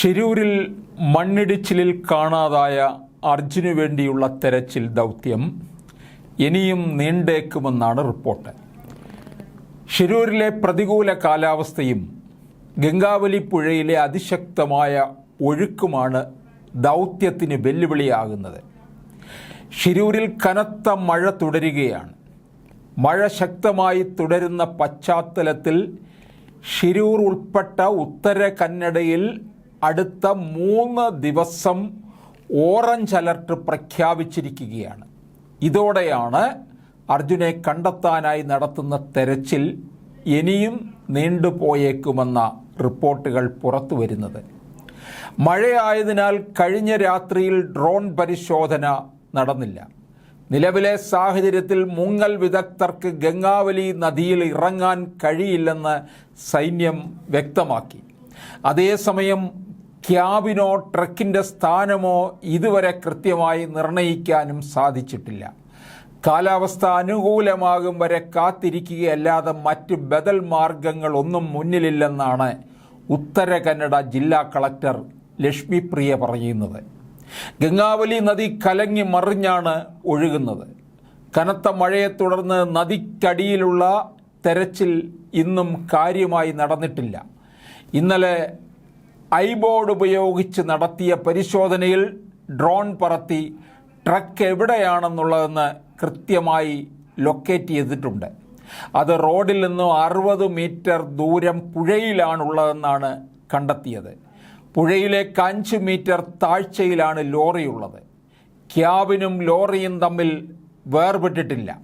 ഷിരൂരിൽ മണ്ണിടിച്ചിലിൽ കാണാതായ അർജുനു വേണ്ടിയുള്ള തെരച്ചിൽ ദൗത്യം ഇനിയും നീണ്ടേക്കുമെന്നാണ് റിപ്പോർട്ട്. ഷിരൂരിലെ പ്രതികൂല കാലാവസ്ഥയും ഗംഗാവലി പുഴയിലെ അതിശക്തമായ ഒഴുക്കുമാണ് ദൗത്യത്തിന് വെല്ലുവിളിയാകുന്നത്. ഷിരൂരിൽ കനത്ത മഴ തുടരുകയാണ്. മഴ ശക്തമായി തുടരുന്ന പശ്ചാത്തലത്തിൽ ഷിരൂർ ഉൾപ്പെട്ട ഉത്തര കന്നഡയിൽ അടുത്ത മൂന്ന് ദിവസം ഓറഞ്ച് അലർട്ട് പ്രഖ്യാപിച്ചിരിക്കുകയാണ്. ഇതോടെയാണ് അർജുനെ കണ്ടെത്താനായി നടത്തുന്ന തെരച്ചിൽ ഇനിയും നീണ്ടുപോയേക്കുമെന്ന റിപ്പോർട്ടുകൾ പുറത്തു വരുന്നത്. മഴയായതിനാൽ കഴിഞ്ഞ രാത്രിയിൽ ഡ്രോൺ പരിശോധന നടന്നില്ല. നിലവിലെ സാഹചര്യത്തിൽ മുങ്ങൽ വിദഗ്ധർക്ക് ഗംഗാവലി നദിയിൽ ഇറങ്ങാൻ കഴിയില്ലെന്ന് സൈന്യം വ്യക്തമാക്കി. അതേസമയം ക്യാബിനോ ട്രക്കിന്റെ സ്ഥാനമോ ഇതുവരെ കൃത്യമായി നിർണയിക്കാനും സാധിച്ചിട്ടില്ല. കാലാവസ്ഥ അനുകൂലമാകും വരെ കാത്തിരിക്കുകയല്ലാതെ മറ്റ് ബദൽ മാർഗങ്ങളൊന്നും മുന്നിലില്ലെന്നാണ് ഉത്തര കന്നഡ ജില്ലാ കളക്ടർ ലക്ഷ്മി പ്രിയ പറയുന്നത്. ഗംഗാവലി നദി കലങ്ങി മറിഞ്ഞാണ് ഒഴുകുന്നത്. കനത്ത മഴയെ തുടർന്ന് നദിക്കടിയിലുള്ള തെരച്ചിൽ ഇന്നും കാര്യമായി നടന്നിട്ടില്ല. ഇന്നലെ ഐബോർഡ് ഉപയോഗിച്ച് നടത്തിയ പരിശോധനയിൽ ഡ്രോൺ പറത്തി ട്രക്ക് എവിടെയാണെന്നുള്ളതെന്ന് കൃത്യമായി ലൊക്കേറ്റ് ചെയ്തിട്ടുണ്ട്. അത് റോഡിൽ നിന്നും അറുപത് മീറ്റർ ദൂരം പുഴയിലാണുള്ളതെന്നാണ് കണ്ടെത്തിയത്. പുഴയിലേക്ക് അഞ്ച് മീറ്റർ താഴ്ചയിലാണ് ലോറിയുള്ളത്. ക്യാബിനും ലോറിയും തമ്മിൽ വേർപെട്ടിട്ടില്ല.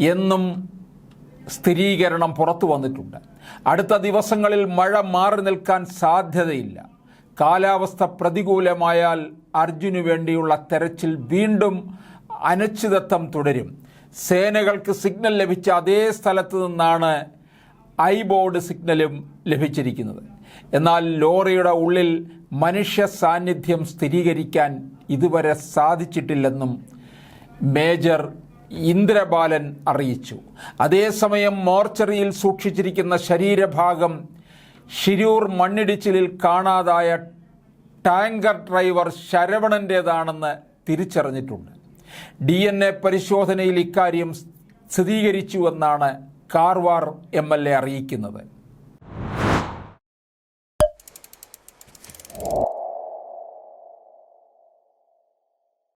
എന്നും സ്ഥിരീകരണം പുറത്തു വന്നിട്ടുണ്ട്. അടുത്ത ദിവസങ്ങളിൽ മഴ മാറി നിൽക്കാൻ സാധ്യതയില്ല. കാലാവസ്ഥ പ്രതികൂലമായാൽ അർജുനു വേണ്ടിയുള്ള തെരച്ചിൽ വീണ്ടും അനിശ്ചിതത്വം തുടരും. സേനകൾക്ക് സിഗ്നൽ ലഭിച്ച അതേ സ്ഥലത്ത് നിന്നാണ് ഐ ബോർഡ് സിഗ്നലും ലഭിച്ചിരിക്കുന്നത്. എന്നാൽ ലോറിയുടെ ഉള്ളിൽ മനുഷ്യ സാന്നിധ്യം സ്ഥിരീകരിക്കാൻ ഇതുവരെ സാധിച്ചിട്ടില്ലെന്നും മേജർ ഇന്ദ്രബാലൻ അറിയിച്ചു. അതേസമയം മോർച്ചറിയിൽ സൂക്ഷിച്ചിരിക്കുന്ന ശരീരഭാഗം ഷിരൂർ മണ്ണിടിച്ചിലിൽ കാണാതായ ടാങ്കർ ഡ്രൈവർ ശരവണന്റേതാണെന്ന് തിരിച്ചറിഞ്ഞിട്ടുണ്ട്. ഡി എൻ എ പരിശോധനയിൽ ഇക്കാര്യം സ്ഥിരീകരിച്ചുവെന്നാണ് കാർവാർ എം എൽ എ അറിയിക്കുന്നത്.